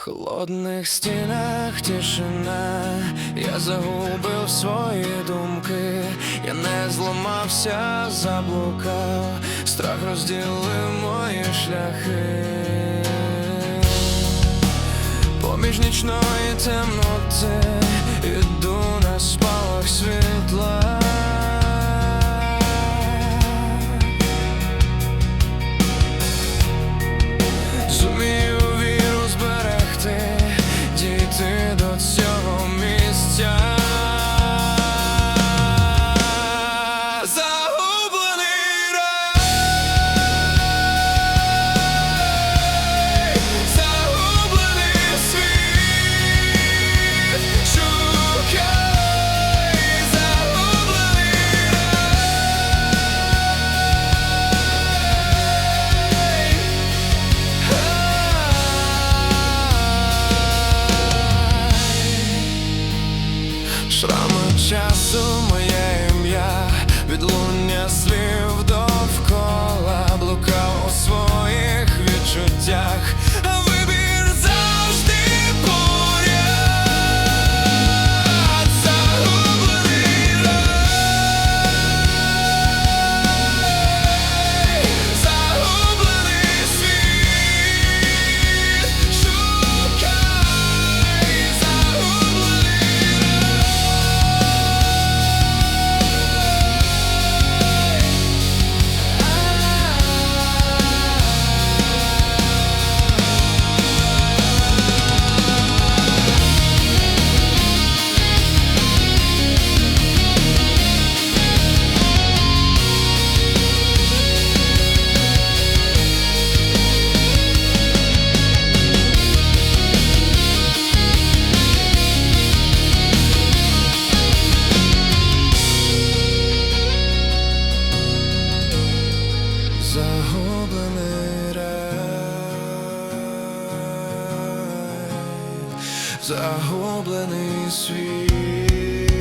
холодних стінах тишина, я загубив свої думки, я не зламався, заблукав, страх розділив мої шляхи. Поміж нічної темноти іду на спалах світла. Часу моє ім'я, відлуння Загублений рай, загублений світ.